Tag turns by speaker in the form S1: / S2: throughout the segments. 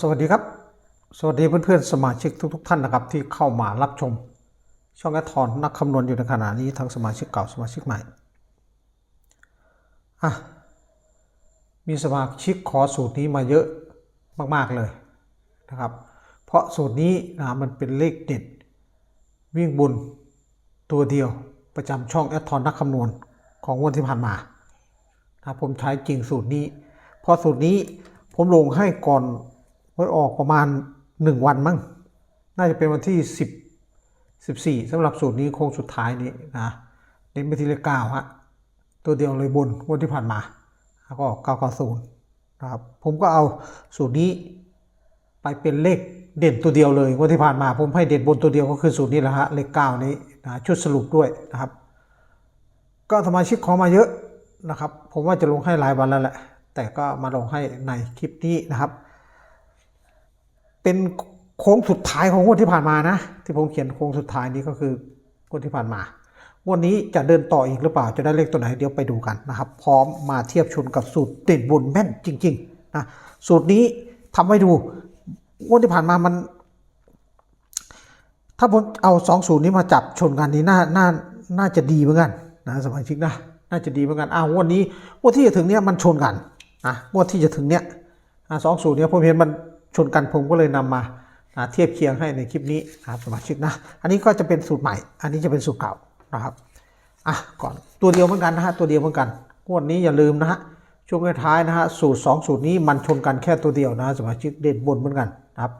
S1: สวัสดีครับ สวัสดีเพื่อนๆสมาชิกทุก ๆ ท่านนะครับ ที่เข้ามารับชม ช่องแอทอนนักคำนวณอยู่ในขณะนี้ทั้งสมาชิกเก่าสมาชิกใหม่อะมีสมาชิกขอสูตรนี้มาเยอะมากๆเลยนะครับ เพราะสูตรนี้นะมันเป็นเลขเด็ด วิ่งบุญตัวเดียวประจำช่องแอทอนนักคำนวณของงวันที่ผ่านมานะผมใช้จริงสูตรนี้เพราะสูตรนี้ผมลงให้ก่อน ว้ออกประมาณ 1 วันมั้งน่าจะเป็นวันที่ 10 14สำหรับสูตรนี้โค้งสุดท้ายนี้นะเน้นไปที่เลขเก้าฮะตัวเดียวเลยบนงวันที่ผ่านมาแล้วก็990นะครับผมก็เอาสูตรนี้ไปเป็นเลขเด่นตัวเดียวเลยงวันที่ผ่านมา ผมให้เด่นบนตัวเดียวก็คือสูตรนี้แหละฮะเลขเก้านี้นะชุดสรุปด้วยนะครับ ก็สมาชิกขอมาเยอะนะครับ ผมว่าจะลงให้รายวันแล้วแหละ แต่ก็มาลงให้ในคลิปนี้นะครับ เป็นโค้งสุดท้ายของงวดที่ผ่านมานะ ที่ผมเขียนโค้งสุดท้ายนี้ก็คืองวดที่ผ่านมางวดนี้จะเดินต่ออีกหรือเปล่าจะได้เลขตัวไหนเดี๋ยวไปดูกันนะครับ พร้อมมาเทียบชนกับสูตรเด่นบนแม่นจริงๆนะสูตรนี้ทำให้ดูงวดที่ผ่านมามัน ถ้าผมเอาสองสูตรนี้มาจับชนกันนี้น่าน่าน่าจะดีเหมือนกันนะสมาชิกนะน่าจะดีเหมือนกันอ้าวงวดนี้งวดที่จะถึงเนี้ยมันชนกันนะงวดที่จะถึงเนี้ยสองสูตรเนี้ยผมเห็นมัน ชนกันผมก็เลยนำมาเทียบเคียงให้ในคลิปนี้นะครับสมาชิกนะอันนี้ก็จะเป็นสูตรใหม่ อันนี้จะเป็นสูตรเก่านะครับอะก่อนตัวเดียวเหมือนกันนะฮะตัวเดียวเหมือนกันงวดนี้อย่าลืมนะฮะช่วงท้ายนะฮะสูตรสองสูตรนี้มันชนกันแค่ตัวเดียวนะสมาชิกเด่นบนเหมือนกันนะครับ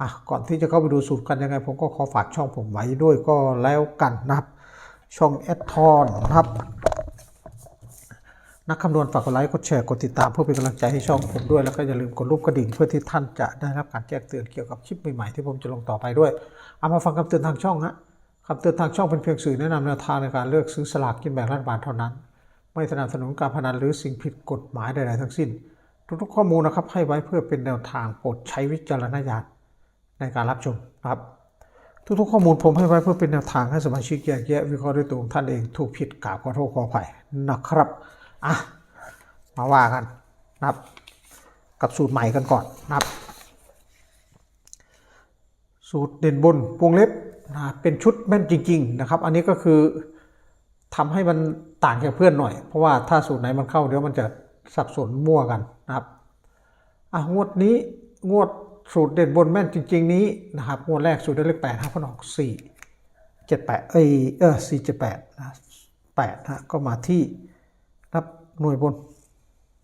S1: อะก่อนที่จะเข้าไปดูสูตรกันยังไง ผมก็ขอฝากช่องผมไว้ด้วยก็แล้วกันนะครับช่องแอดทอนนะครับ นักคำนวณฝากกดไลค์ กดแชร์ กดติดตามเพื่อเป็นกำลังใจให้ช่องผมด้วย แล้วก็อย่าลืมกดรูปกระดิ่งเพื่อที่ท่านจะได้รับการแจ้งเตือนเกี่ยวกับคลิปใหม่ๆที่ผมจะลงต่อไปด้วย เอามาฟังคำเตือนทางช่องฮะคำเตือนทางช่องเป็นเพียงสื่อแนะนำแนวทางในการเลือกซื้อสลากกินแบ่งรัฐบาลเท่านั้น ไม่สนับสนุนการพนันหรือสิ่งผิดกฎหมายใดๆทั้งสิ้น ทุกๆข้อมูลนะครับให้ไว้เพื่อเป็นแนวทางโปรดใช้วิจารณญาณในการรับชมครับ ทุกๆข้อมูลผมให้ไว้เพื่อเป็นแนวทางให้สมาชิกแยกแยะวิเคราะห์ด้วยตัวของท่านเองถูกผิดกราบขอโทษขออภัยนะครับ อะมาว่ากันนะครับ กับสูตรใหม่กันก่อนนะครับ สูตรเด่นบนวงเล็บนะเป็นชุดแม่นจริง ๆ นะครับ อันนี้ก็คือทำให้มันต่างจากเพื่อนหน่อย เพราะว่าถ้าสูตรไหนมันเข้าเดี๋ยวมันจะสับสนมั่วกันนะครับอะงวดนี้งวดสูตรเด่นบนแม่นจริง ๆ นี้นะครับงวดแรกสูตรได้เลขแปดครับพนออกสี่เจ็ดแปดเออสี่เจ็ดแปดนะแปดนะก็มาที่ หน่วยบน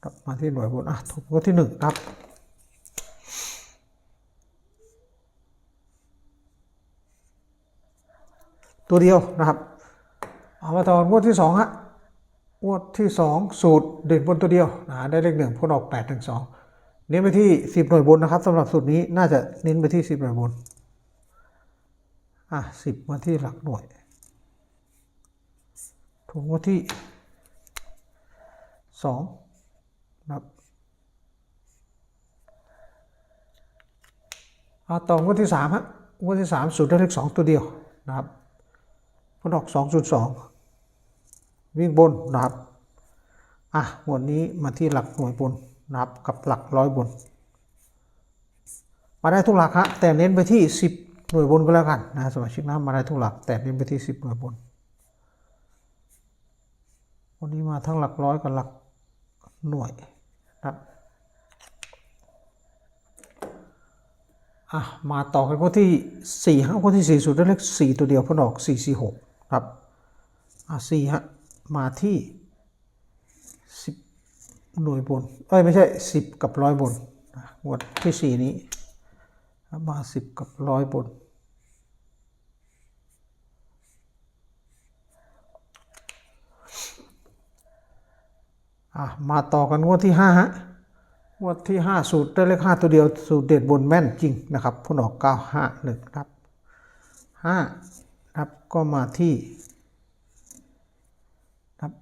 S1: ครับมาที่หน่วยบนอะถูกงวดที่หนึ่งครับตัวเดียวนะครับเอามาต่องวดที่สองฮะงวดที่สองสูตรเด่นบนตัวเดียวนะได้เลขหนึ่งพ้นออกแปดถึงสองเน้นไปที่สิบหน่วยบนนะครับสำหรับสูตรนี้น่าจะเน้นไปที่สิบหน่วยบนอะสิบมาที่หลักหน่วยถูกงวดที่ สองนะครับเอาต่องวดที่สามฮะงวดที่สามสูตรได้เลขสองตัวเดียวนะครับผลออก 2.2 วิ่งบนนะครับอะวดนี้มาที่หลักหน่วยบนนะครับกับหลักร้อยบน มาได้ทุกหลักฮะแต่เน้นไปที่ 10 หน่วยบนก็แล้วกันนะสมาชิกนะมาได้ทุกหลัก แต่เน้นไปที่ 10 หน่วยบนวันนี้มาทั้งหลักร้อยกับหลัก หน่วยนะครับอะมาต่อกันข้อที่สี่ฮะข้อที่สี่สุดได้เลขสี่ตัวเดียวพนออกสี่สี่หกครับอะสี่ฮะมาที่สิบหน่วยบนเอ้ยไม่ใช่สิบกับร้อยบนนะงวดที่สี่นี้มาสิบกับร้อยบน อะมาต่อกันงวดที่ห้าฮะงวดที่ห้าสูตรได้เลขห้าตัวเดียวสูตรเด็ดบนแม่นจริงนะครับผลออกเก้าห้าหนึ่งครับห้าครับก็มาที่ครับ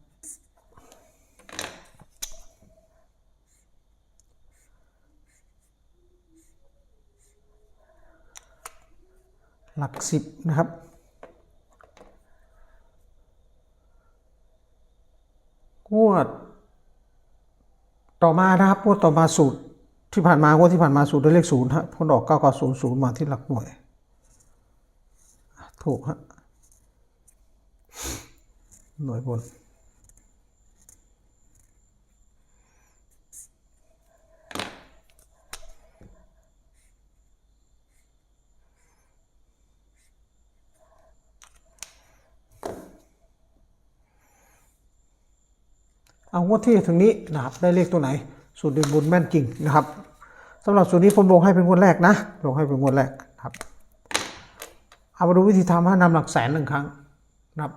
S1: หลักสิบนะครับ งวด ต่อมานะครับงวดต่อมาสูตรที่ผ่านมางวดที่ผ่านมาสูตรได้เลขศูนย์ฮะพ้นออกเก้าก็ศูนย์ศูนย์มาที่หลักหน่วย ถูกฮะหน่วยบน เอางวดที่ถึงนี้นะครับได้เลขตัวไหน สูตรเดินบุญแม่นจริงนะครับสำหรับสูตรนี้ผมลงให้เป็นงวดแรกนะลงให้เป็นงวดแรกครับเอามาดูวิธีทำให้นำหลักแสนหนึ่งครั้งนะครับ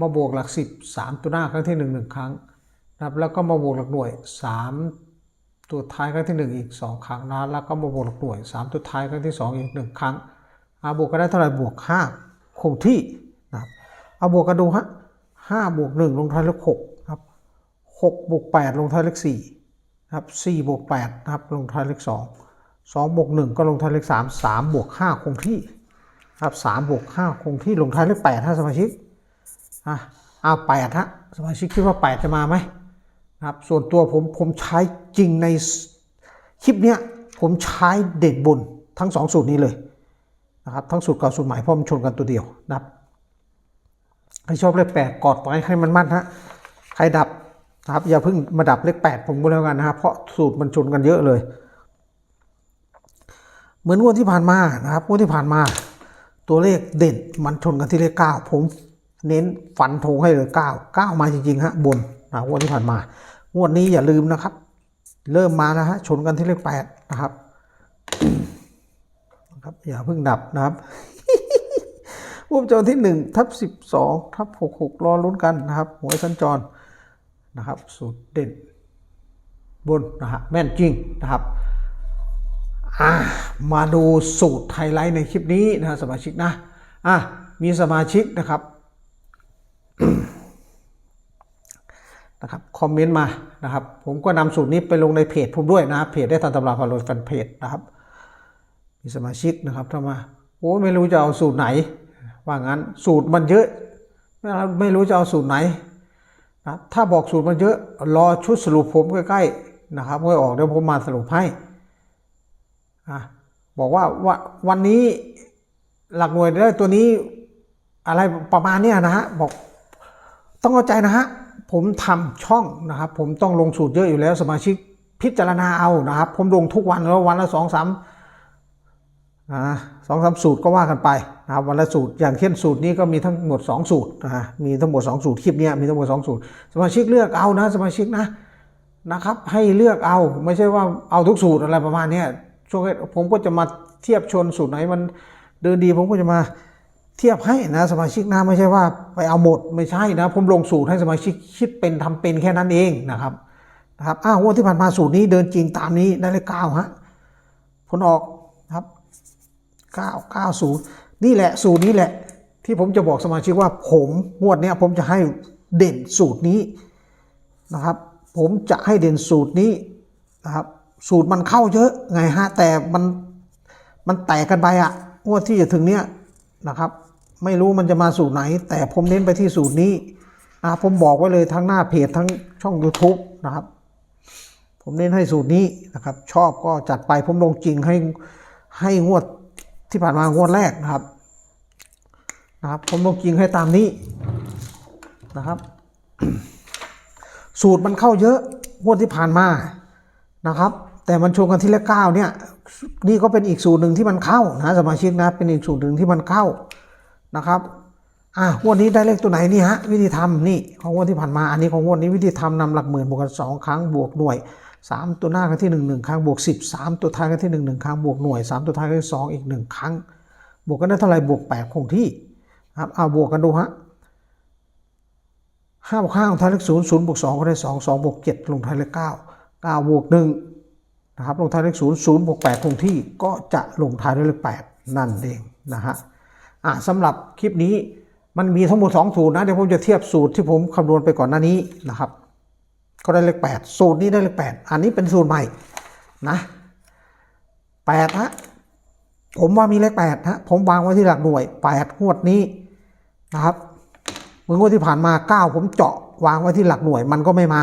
S1: มาบวกหลักสิบสามตัวหน้าครั้งที่หนึ่งหนึ่งครั้งนะครับแล้วก็มาบวกหลักหน่วยสามตัวท้ายครั้งที่หนึ่งอีกสองครั้งนะแล้วก็มาบวกหลักหน่วยสามตัวท้ายครั้งที่สองอีกหนึ่งครั้งเอาบวกกันได้เท่าไหร่บวกห้าคงที่นะครับเอาบวกกันดูฮะห้าบวกหนึ่งลงท้ายเลขหกครับห กบวกแปดลงท้ายเลขสี่นะครับสี่บวกแปดนะครับลงท้ายเลขสองสองบวกหนึ่งก็ลงท้ายเลขสามสามบวกห้าคงที่ครับสามบวกห้าคงที่ลงท้ายเลขแปดถ้าสมาชิกอะเอาแปดฮะสมาชิกคิดว่าแปดจะมาไหมนะครับส่วนตัวผมผมใช้จริงในคลิปเนี้ยผมใช้เด็ดบนทั้งสองสูตรนี้เลยนะครับทั้งสูตรเก่าสูตรใหม่เพราะมันชนกันตัวเดียวนะครับใครชอบเลขแปดกอดไว้ให้มันมั่นฮะใครดับ นะครับ อย่าเพิ่งมาดับเลขแปดผมก็แล้วกันนะครับ เพราะสูตรมันชนกันเยอะเลย เหมือนงวดที่ผ่านมานะครับงวดที่ผ่านมา ตัวเลขเด่นมันชนกันที่เลขเก้าผมเน้นฟันธงให้เลยเก้าเก้ามาจริงๆฮะบนนะงวดที่ผ่านมางวดนี้อย่าลืมนะครับ เริ่มมาแล้วฮะชนกันที่เลขแปดนะครับนะครับอย่าเพิ่งดับนะครับวงจรที่หนึ่งทับสิบสองทับหกหกรอลุ้นกันนะครับหวยสัญจร นะครับสูตรเด่นบนนะฮะแม่นจริงนะครับอ่ามาดูสูตรไฮไลท์ในคลิปนี้นะฮะสมาชิกนะอะมีสมาชิกนะครับนะครับคอมเมนต์มานะครับ ผมก็นำสูตรนี้ไปลงในเพจผมด้วยนะเพจได้ทันตำราพาโรยแฟนเพจนะครับ มีสมาชิกนะครับถ้ามาโอ้ไม่รู้จะเอาสูตรไหน ว่างั้นสูตรมันเยอะไม่รู้จะเอาสูตรไหน นะถ้าบอกสูตรมันเยอะ รอชุดสรุปผมใกล้ๆนะครับค่อยออกเดี๋ยวผมมาสรุปให้อะบอกว่าว่าวันนี้หลักหน่วยได้ตัวนี้อะไรประมาณเนี้ยนะฮะบอกต้องเข้าใจนะฮะผมทำช่องนะครับ ผมต้องลงสูตรเยอะอยู่แล้วสมาชิกพิจารณาเอานะครับ ผมลงทุกวันแล้ววันละสองสาม นะสองสามสูตรก็ว่ากันไปนะครับวันละสูตรอย่างเช่นสูตรนี้ก็มีทั้งหมด 2 สูตรนะมีทั้งหมด 2 สูตรคลิปนี้มีทั้งหมด 2 สูตร สมาชิกเลือกเอานะสมาชิกนะนะครับให้เลือกเอาไม่ใช่ว่าเอาทุกสูตรอะไรประมาณนี้ช่วงผมก็จะมาเทียบชนสูตรไหนมันเดินดีผมก็จะมาเทียบให้นะสมาชิกนะไม่ใช่ว่าไปเอาหมดไม่ใช่นะผมลงสูตรให้สมาชิกคิดเป็นทำเป็นแค่นั้นเองนะครับนะครับอ้าวงวดที่ผ่านมาสูตรนี้เดินจริงตามนี้ได้เลขเก้าฮะผลออก 990 นี่แหละสูตรนี้แหละ ที่ผมจะบอกสมาชิกว่าผมงวดเนี้ยผมจะให้เด่นสูตรนี้นะครับ ผมจะให้เด่นสูตรนี้นะครับ สูตรมันเข้าเยอะไงฮะแต่มันมันแตกกันไปอะงวดที่จะถึงเนี้ยนะครับ ไม่รู้มันจะมาสูตรไหน แต่ผมเน้นไปที่สูตรนี้นะครับผมบอกไว้เลยทั้งหน้าเพจทั้งช่อง YouTube นะครับ ผมเน้นให้สูตรนี้นะครับ ชอบก็จัดไปผมลงจริงให้ให้งวด ที่ผ่านมางวดแรกนะครับนะครับ ผมลงจริงให้ตามนี้นะครับ สูตรมันเข้าเยอะงวดที่ผ่านมานะครับ แต่มันชนกันที่เลขเก้าเนี่ยนี่ก็เป็นอีกสูตรหนึ่งที่มันเข้านะสมาชิกนะเป็นอีกสูตรหนึ่งที่มันเข้านะครับอะงวดนี้ได้เลขตัวไหนนี่ฮะวิธีทำนี่ของงวดที่ผ่านมาอันนี้ของงวดนี้วิธีทำนำหลักหมื่นบวกกันสองครั้งบวกหน่วย สามตัวหน้าครั้งที่หนึ่งหนึ่งครั้งบวกสิบสามตัวท้ายครั้งที่หนึ่งหนึ่งครั้งบวกหน่วยสามตัวท้ายครั้งที่สองอีกหนึ่งครั้ง บวกกันได้เท่าไหร่บวกแปดคงที่ครับเอาบวกกันดูฮะห้าบวกห้าลงท้ายเลขศูนย์ศูนย์บวกสองก็ได้สองสองบวกเจ็ดลงท้ายเลขเก้าเก้าบวกหนึ่งนะครับลงท้ายเลขศูนย์ศูนย์บวกแปดคงที่ก็จะลงท้ายด้วยเลขแปดนั่นเองนะฮะอะสำหรับคลิปนี้มันมีทั้งหมดสองสูตรนะเดี๋ยวผมจะเทียบสูตรที่ผมคำนวณไปก่อนหน้านี้นะครับ ก็ได้เลขแปดสูตรนี้ได้เลขแปดอันนี้เป็นสูตรใหม่นะแปดฮะผมว่ามีเลขแปดฮะผมวางไว้ที่หลักหน่วยแปดงวดนี้นะครับเมื่องวดที่ผ่านมาเก้าผมเจาะวางไว้ที่หลักหน่วยมันก็ไม่มา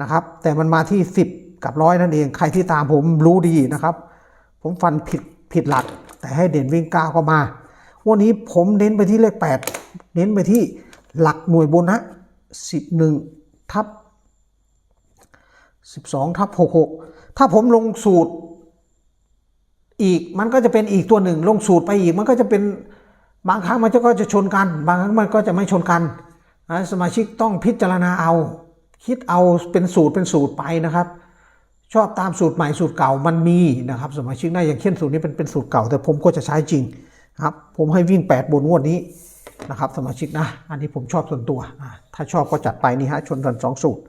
S1: นะครับ แต่มันมาที่สิบกับร้อยนั่นเองใครที่ตามผมรู้ดีนะครับ ผมฟันผิดผิดหลัก แต่ให้เด่นวิ่งก้าวเข้ามาวันนี้ผมเน้นไปที่เลข8เน้นไปที่หลักหน่วยบนนะ11ทับ 12ทับ66 ถ้าผมลงสูตรอีกมันก็จะเป็นอีกตัวหนึ่ง ลงสูตรไปอีกมันก็จะเป็นบางครั้งมันก็จะชนกัน บางครั้งมันก็จะไม่ชนกันนะสมาชิกต้องพิจารณาเอา คิดเอาเป็นสูตรเป็นสูตรไปนะครับ ชอบตามสูตรใหม่สูตรเก่ามันมีนะครับ สมาชิกนะอย่างเช่นสูตรนี้เป็นเป็นสูตรเก่า แต่ผมก็จะใช้จริงครับ ผมให้วิ่ง 8 บนงวดนี้นะครับ สมาชิกนะ อันนี้ผมชอบส่วนตัว ถ้าชอบก็จัดไปนี่ฮะชนกันสองสูตร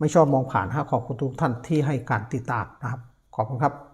S1: ไม่ชอบมองผ่านฮะขอบคุณทุกท่านที่ให้การติดตามนะครับ ขอบคุณครับ